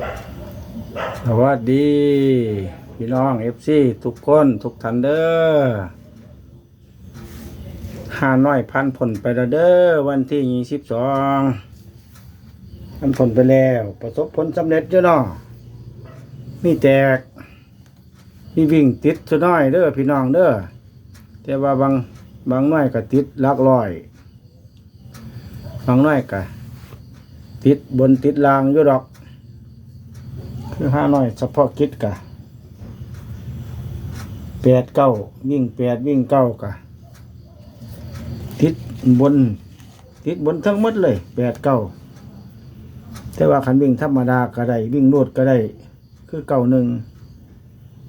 สวัสดี พี่น้องเอฟซีทุกคนทุกท่านเด้อห้าน้อยพันผลไปแล้วเด้อวันที่ยี่สิบสองพันผลไปแล้ว ประสบผลสำเร็จอยู่เนาะมีแตกมีวิ่งติดซะน้อยเด้อพี่น้องเด้อแต่ว่าบางบางน้อยก็ติดลักร้อย บางน้อยก็ติดบนติดล่างอยู่ดอก คือห้าน้อยเฉพาะกิจกะแปดเก้าวิ่งแปดวิ่งเก้ากะติดบนติดบนทั้งหมดเลยแปดเก้าแต่ว่าขันวิ่งธรรมดาก็ได้วิ่งรวดก็ได้ คือเก้าหนึ่ง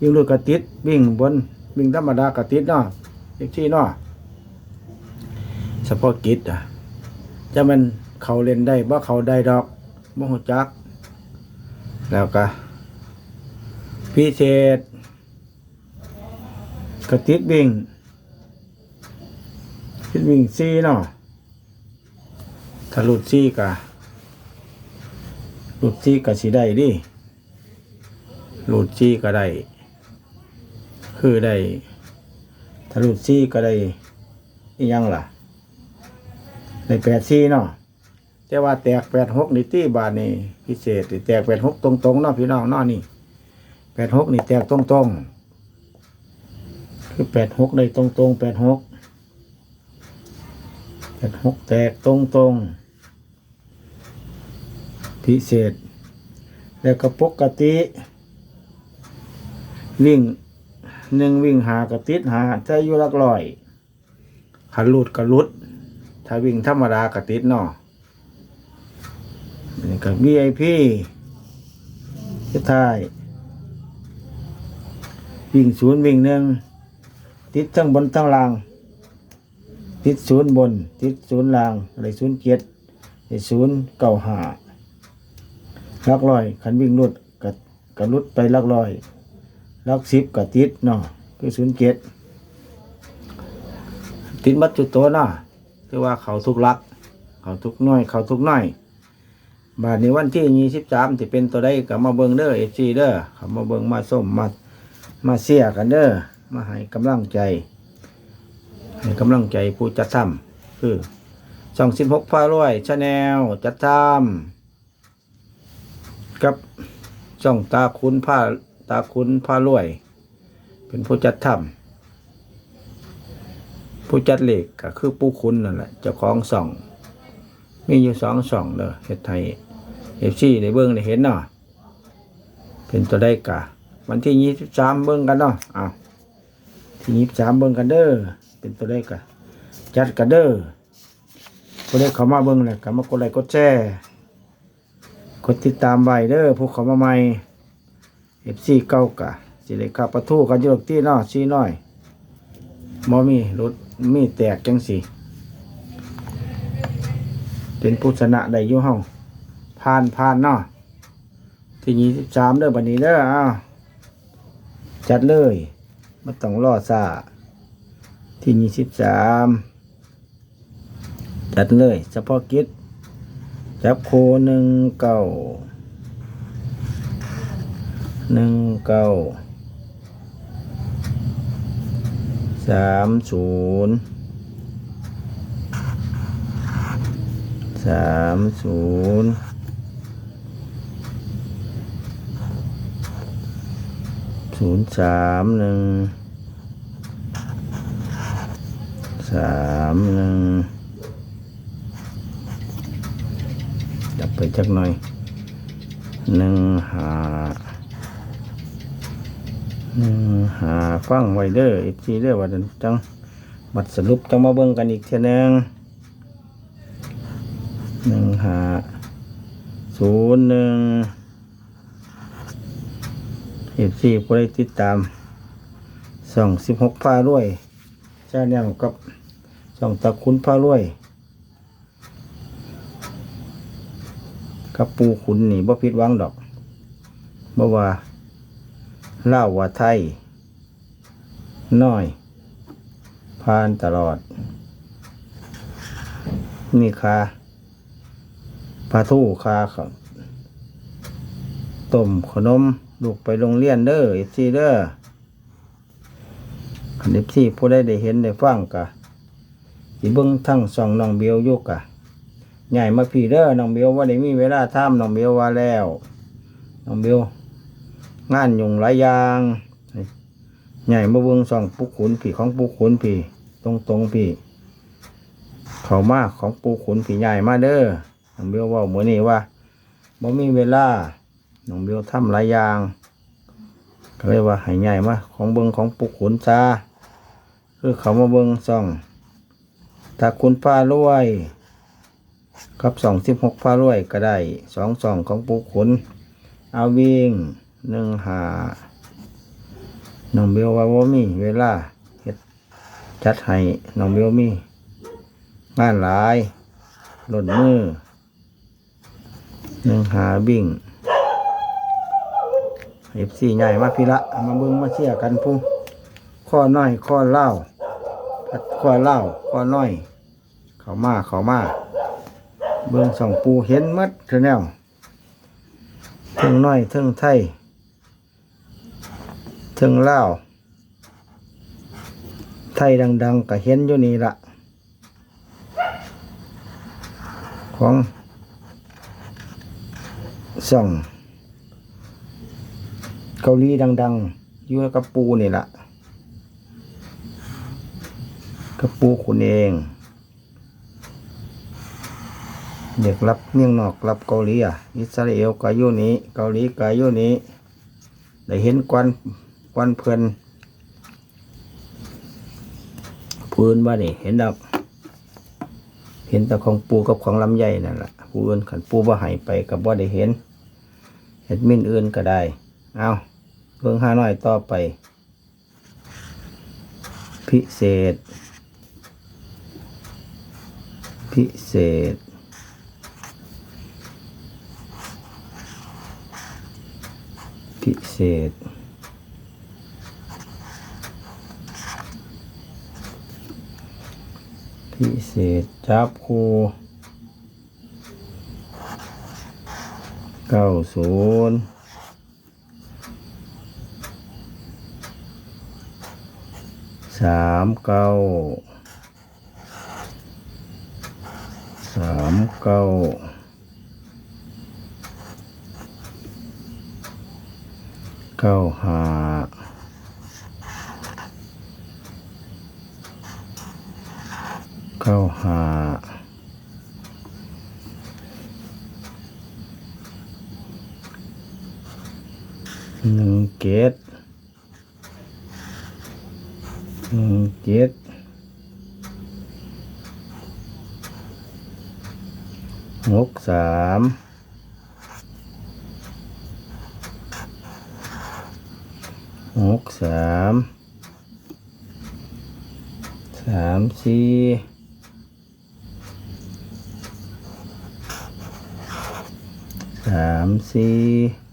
วิ่งรวดก็ติดวิ่งบนวิ่งธรรมดาก็ติดเนาะอีกที่เนาะเฉพาะกิจอะจะมันเขาเล่นได้บ่เขาได้ดอกบ่หัวจัก แล้วก็พิเศษกระติดวิ่งติดวิ่งซีเนาะถ้าหลุดซีกะหลุดซีกะสิได้ดิหลุดซีก็ได้ คือได้ถ้าหลุดซีก็ได้อีหยังล่ะ ได้แปดซีเนาะ แต่ว่าแตกแปดหกนี่ตีบาทนี่พิเศษแตกแปดหกตรงๆเนาะพี่น้องเนาะนี่แปดหกนี่แตกตรงๆคือแปดหกได้ตรงๆแปดหกแปดหกแตกตรงๆพิเศษ แล้วก็ปกติ วิ่งหนึ่งวิ่งหากระติดหาถ้าอยู่ลักลอยขันลุดกระลุด ถ้าวิ่งธรรมดากระติดเนาะ นี่ก็ VIP สุดท้าย วิ่งศูนย์วิ่งหนึ่งติดทั้งบนทั้งล่าง ติดศูนย์บน ติดศูนย์ล่างอะไรศูนย์เจ็ดไอ้ศูนย์เก้าหาลักลอยขันวิ่งรุดกับกับรุดไปลักลอยลักสิบกับติดเนาะคือศูนย์เจ็ดติดมัดจุดตัวเนาะคือว่าเขาทุกลัก เขาทุกน้อย เขาทุกน้อย บาทนี้วันที่ยี่สิบสามที่เป็นตัวได้กับมาเบิงเด้อเอฟซีเด้อเขามาเบิงมาส้มมามาเสียกันเด้อมาให้กำลังใจ ให้กำลังใจผู้จัดทำคือสองสิบหกพารวยชาแนลจัดทำกับช่องตาคุณผ้าตาคุณผ้ารวย เป็นผู้จัดทำผู้จัดเหล็กก็คือผู้คุณนั่นแหละเจ้าของส่องมีอยู่สองส่องเด้อเฮ็ดไทย เอฟซีในเบิ้องในเห็นเนาะเป็นตัวได้กะวันที่ยี่สิบสามเบิ้องกันเนาะเอาที่ยี่สิบสามเบิ้องกันเด้อเป็นตัวได้กะจัดกันเด้อผู้ได้เข้ามาเบิ้องเลยก็มากดไลค์กดแชร์กดติดตามไว้เด้อผู้เข้ามาใหม่เอฟซีเก้ากะสิเลยขับประตูกันยู่ที่เนาะซีน้อยมอมีรถมีแตกจังสีเป็นผู้ชนะได้ยู่ห้อง ผ่านผ่านเนาะที่ยี่สิบสามเด้อบันนี้เด้ออ้าวจัดเลยไม่ต้องรอซาที่ยี่สิบสามจัดเลยเฉพาะกิจจับโคหนึ่งเก้าหนึ่งเก้าสามศูนย์สามศูนย์ ศูนย์สามหนึ่งสามหนึ่งจับไปจักหน่อยหนึ่งหาหนึ่งหาฟังไวเด้ออีกทีเด้อว่าเดี๋ยวจังบัดสรุปจังมาเบิ่งกันอีกเทีนึงหนึ่งหาศูนย์หนึ่ง เอฟซีผู้ได้ติดตามส่องสิบหกพารวยชาแนลกับส่องตะคุณพารวยกับปูขุนนี่บ่ผิดหวังดอกบ่ว่าเล่าว่าไทย น้อย ผ่านตลอดมีค่าปลาทูคาเขาต้มขนม ลูกไปโรงเรียนเด้อเอฟซีเด้อคันเอฟซีผู้ใดได้เห็นได้ฟังกะสิเบิ่งทั้งสองน้องเบียวอยู่กะใหญ่มาพี่เด้อน้องเบียวว่าได้มีเวลาทำน้องเบียวว่าแล้วน้องเบียวงานยุ่งหลายอย่างใหญ่มาเบิ่งสองปุกขุนพี่ของปุกขุนพี่ตรงตรงๆพี่เขามาของปูขุนผีใหญ่มาเด้อน้องเบลเว่าเหมือนนี้ว่าบ่มีเวลา น้องเบลทำหลายอย่าง ก็เลยว่าให้ใหญ่มาของเบิงของปูขุนซาคือเขามาเบิงซ่องถ้าคุณฟ้ารวยกับสองสิบหกฟ้ารวยก็ได้สองสองของปูขุนเอาวิ่งหนึ่งหาน้องเบลว่าว่ามี เวลาเฮ็ดจัดให้น้องเบลมีงานหลายหล่นมือหนึ่งหาบิ่ง เอฟซีใหญ่มาพี่ละมาเบิ้งมาเชียกันผู้ข้อน้อยข้อเล่าข้อเล่าข้อน้อย เขามาเขามาเบิ้งสองปูเห็นมัดเทแนวเทิงน้อยเทิงไทยเทิงเล่าไทยดัง ๆก็เห็นอยู่นี่ละของส่อง กาหลีดังๆอยู่กับปูนี่แหละกับปูคุณเอง เด็กรับเมียงนอกรับเกาหลีอะอิสราเอลก็อยู่นี้ เกาหลีก็อยู่นี้ได้เห็นควันควันเพลินพื้นว่านี่เห็นดอกเห็นแต่ของปูกับของลำไยนั่นแหละปูอื่นขันปูว่าหายไปกับว่าได้เห็นเห็ดมินอื่นก็ได้ เอา เบิ่งห้าน้อยต่อไป พิเศษ พิเศษ พิเศษ พิเศษ จับคูเก้าศูนย์ สามเก้าสามเก้าเก้าห้าเข้าหาหนึ่งเกต หนึ่งเกตหกสามหกสามสามสี่สามสี่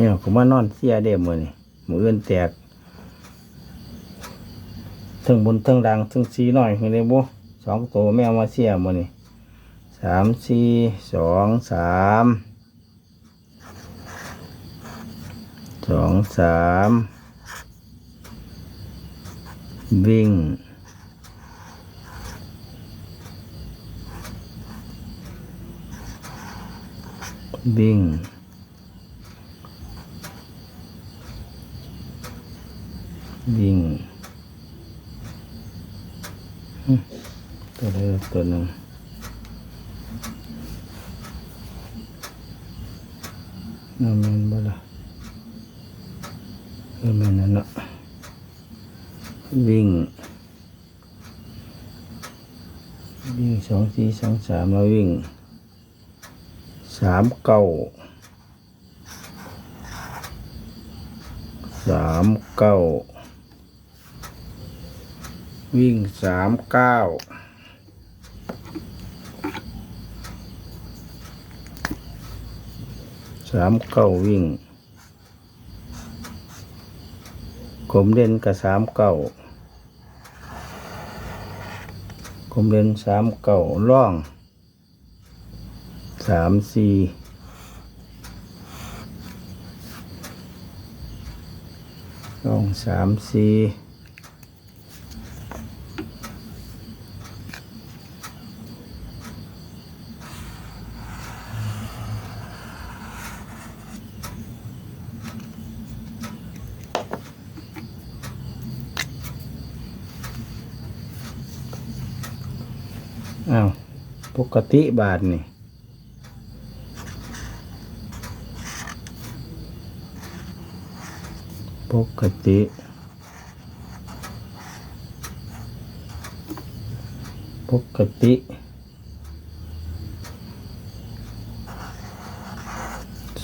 เนี่ยผมมานอนเสียเดียมือนี่มืออื่นแตกทั้งบนทั้งดังทั้งสีหน่อยเห็นไหมบุสองตัวแมวมาเสียมือนี่สามสี่สองสามสองสามวิ่งวิ่ง วิ่งตัวใดตัวหนึ่งน่าแมนบ่ละเออแมนนั่นเนาะวิ่ง วิ่งสองสี่สองสามแล้ววิ่งสามเก้าสามเก้า วิ่งสามเก้าสามเก้าวิ่งกลมเด่นกับสามเก้ากลมเด่นสามเก้าล่องสามสี่สองสามสี่ อ้าวปกติบาทนี่ปกติปกติ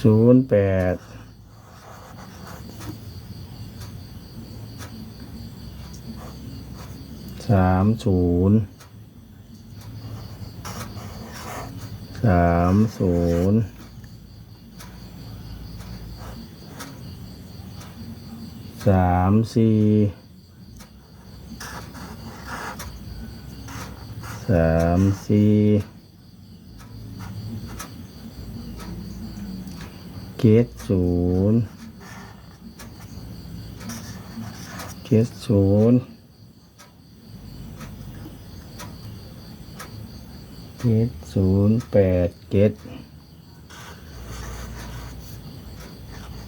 ศูนย์แปดสามศูนย์ สามศูนย์สามสี่สามสี่เกตศูนย์เกตศูนย์ เกตศูนย์แปดเกต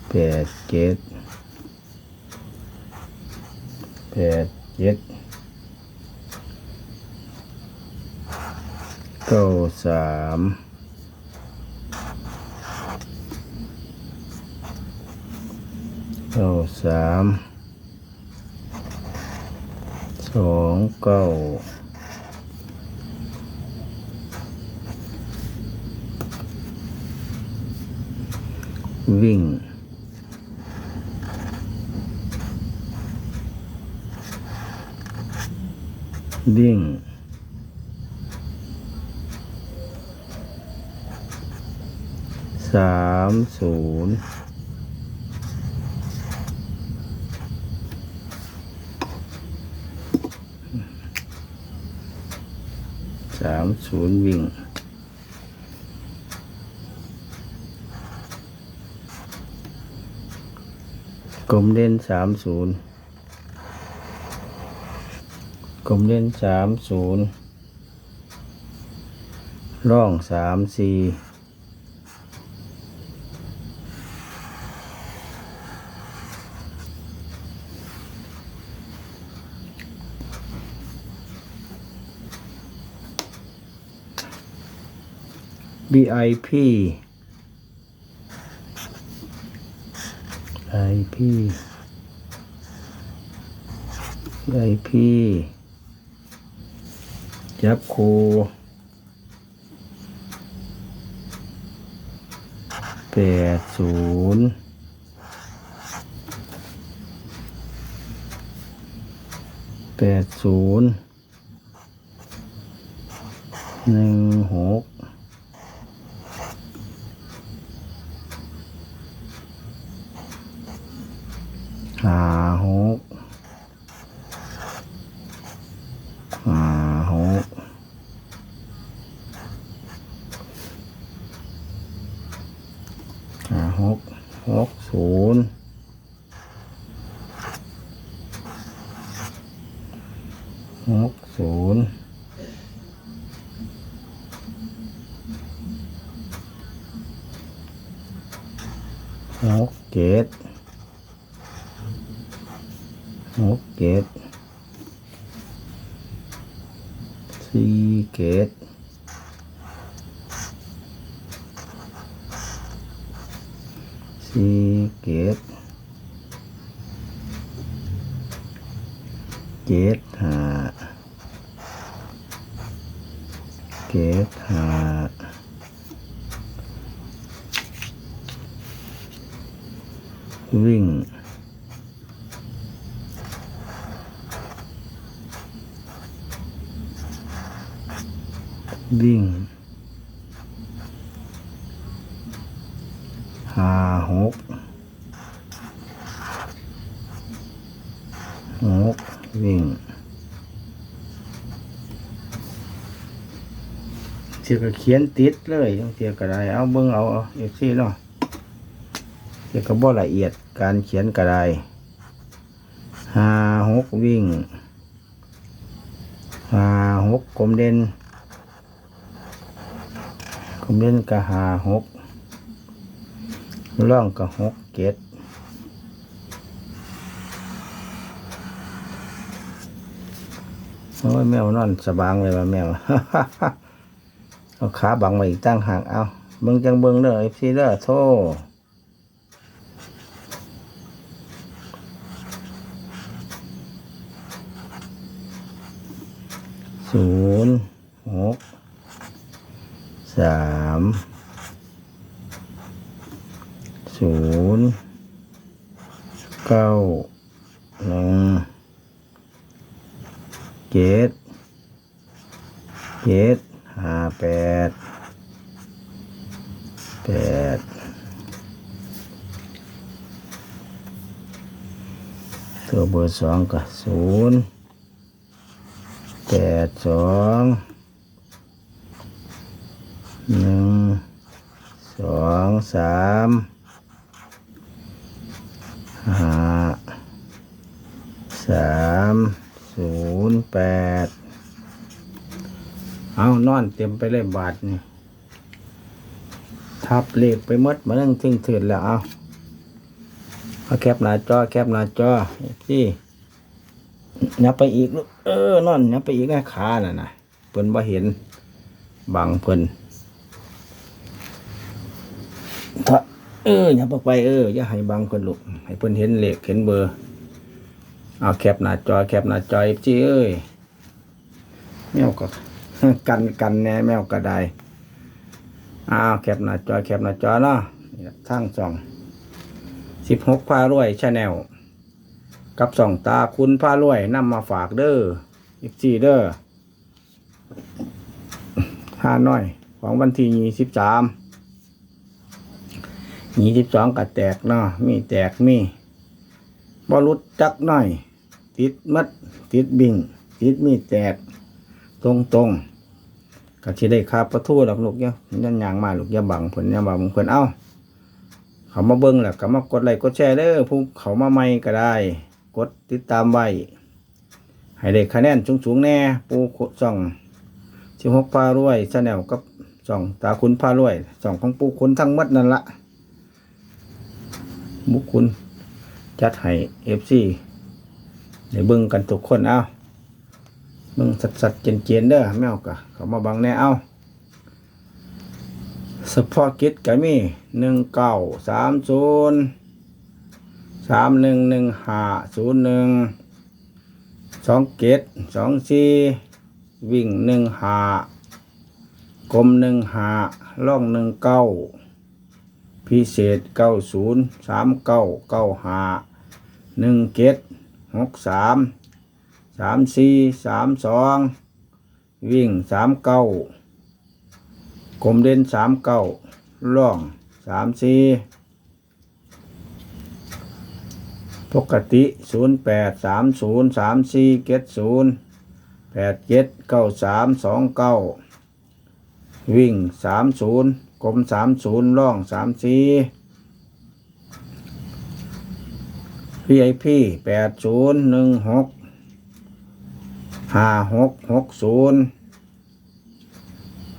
แปดเกตแปดเจ็ดเก้าสามเก้าสามสองเก้า วิ่ง วิ่ง สามศูนย์สามศูนย์วิ่ง กลมเล่นสามศูนย์กลมเล่นสามศูนย์ร่องสามสี่บีไอพี ไอพีไอพีจับคูแปดศูนย์แปดศูนย์หนึ่งหกห้าหกห้าหกห้าหกหกศูนย์หกศูนย์หกเจ็ดหกเจ็ดสี่เจ็ด สี่เจ็ดเจ็ดหาเจ็ดหาวิ่ง วิ่งห้าหกหกวิ่ง เสียก็เขียนติดเลยจังเสียก็ได้เอาเบิ่งเอาเอฟซีเนาะเสียก็บ่ละเอียดการเขียนก็ได้ห้าหกวิ่งห้าหกกลมเด่นกลมเด่นก็ห้าหกล่องก็หกเจ็ดโอ้ยแมวนอนสบางเลยว่าแมว เอาขาบังไว้อีกตั้งห่างเอาเบิ่งจังเบิ่งเด้อเอฟซีเด้อโทศูนย์หกสามศูนย์เก้าหนึ่งเจ็ดเจ็ดห้าแปดแปดตัวเบอร์ สองก็ศูนย์แปดสองหนึ่งสองสามห้าสามศูนย์แปดเอานอนเต็มไปเลยบาทนี่ทับเลขไปหมดมานั่งถึงถืดแล้วเอาเอาแคปหน้าจอแคปหน้าจอที่ ยับไปอีกลูกเออนอนยับไปอีกนะขาน่ะนะเพิ่นบ่เห็นบังเพิ่นถ้าเออยับออกไปเอออย่าให้บังเพิ่นลูกให้เพิ่นเห็นเลขเห็นเบอร์เอาแคปหน้าจอแคปหน้าจอจีเอ้ยแมวก็กันกันแน่แมวก็ได้อ้าวแคปหน้าจอแคปหน้าจอเนาะนี่ล่ะทางสองสิบหกพารวยชาแนล กับสองตาคุณพารวยนำมาฝากเด้ออีกสี่เด้อห้าน้อย ของวันที่ยี่สิบสามยี่สิบสองก็แตกเนาะมีแตกมีบอลุดจักหน่อย ติดมัด ติดบิงติดมีแตก ตรงตรงๆก็สิได้คาประตูดอกลูกเนาะยันยางมาลูกยาบังเพิ่นอย่าบังเพิ่นเอ้าเขามาเบิ่งแหล้วก็มากดไลค์กดแชร์เด้อผู้เขามาใหม่ก็ได้ กดติดตามไว้ ให้ได้คะแนนสูงๆแน่ปูส่องสิหกพารวยชาแนลกับส่องตาคุณพารวยส่องของปูคุณทั้งหมดนั่นละบุคคุณจัดให้เอฟซีได้เบิ่งกันทุกคนเอ้ามึงสัดสัดเจนเจนเด้อแมวกะเขามาบังแน่เอาสปอร์กิตก็มีหนึ่งเก้าสามศูนย์ สามหนึ่งหนึ่งห้าศูนย์หนึ่งสองเกตสองสี่วิ่งหนึ่งห้ากลมหนึ่งห้าล่องหนึ่งเก้าพิเศษเก้าศูนย์สามเก้าเก้าห้าหนึ่งเกตหกสามสามสี่สามสองวิ่งสามเก้ากลมเด่นสามเก้าล่องสามสี่ ปกติศูนย์แปดสามศูนย์สามสี่เจ็ดศูนย์แปดเจ็ดเก้าสามสองเก้าวิ่งสามศูนย์กลมสามศูนย์ล่องสามสี่ VIP แปดศูนย์หนึ่งหกห้าหกหกศูนย์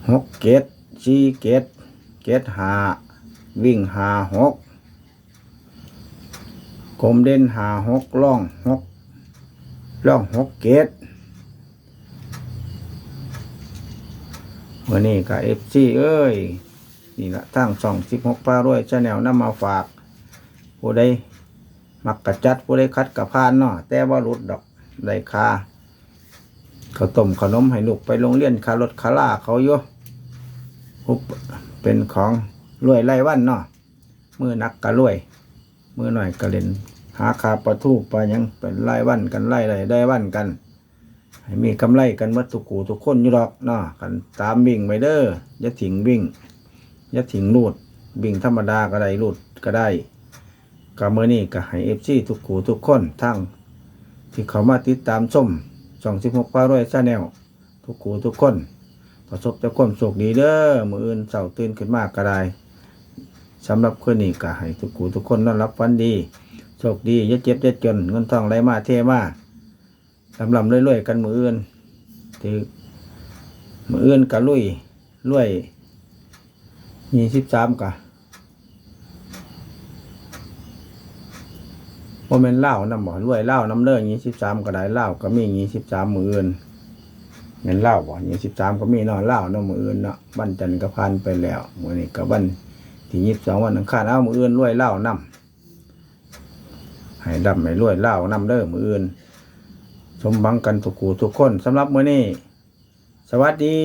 หกเกตสี่เกตเกตห้าวิ่งห้าห กลมเด่นหาหกล่องหกล่องหกเกตวันนี้กับเอฟซีเอ้ย นี่ละทั้งสองสิบหกปลารวยชาแนลนำมาฝากผู้ใดมักกระจัดผู้ใดคัดกระพานเนาะแต่ว่ารุดดอกได้คาเขาต้มขนมให้ลูกไปโรงเรียนคารถคาล่าเขาอยู่อุปเป็นของรวยไล่วันเนาะมือหนักกะรวย มือหน่อยกะเล่นหาคาประทูปไปยังเป็นไล่วันกันไล่ไรได้วันกันให้มีกำไรกันมัดทุกูทุกคนอยู่ดอกเนาะกันตามวิ่งไปเด้อย่าถิงวิ่งย่าถิงลูดวิ่งธรรมดาก็ได้ลูดก็ได้กับมือนี้ก็ให้เอฟซีทุกกูทุกคนทั้งที่เขามาติดตามชมสองสิบหกปลาร้อยชาแนลทุกกูทุกคนประสบแต่ความโชคดีเด้อมืออื่นเสาตื่นขึ้นมากก็ได้ สำหรับคืนนี้ก็ให้ทุกกูทุกคนนอนรับฝันดี โชคดีอย่าเจ็บอย่าจนเงินทองไหลมาเทมาลำลำรวยๆกันมืออื่นถือมืออื่นก็ลุยรวยยี่สิบสามกะโมเมนเล่าวนำบ่รวยเล่าวนำเด้อยี่สิบสามก็ได้เล่าก็มียี่สิบสามมืออื่นเงินเล่าบ่ยี่สิบสามก็มีนอนเล่านาะมืออื่นเนาะวันจันทร์ก็ผ่านไปแล้วมือนี้ก็วัน ที่ยี่สิบสองวันอังคารเอามืออื่นรวยเล่านํให้ดำให้รวยเล่านํเด้อมืออื่น สมบังกันทุกกูทุกคนสำหรับมื้อนี้ สวัสดี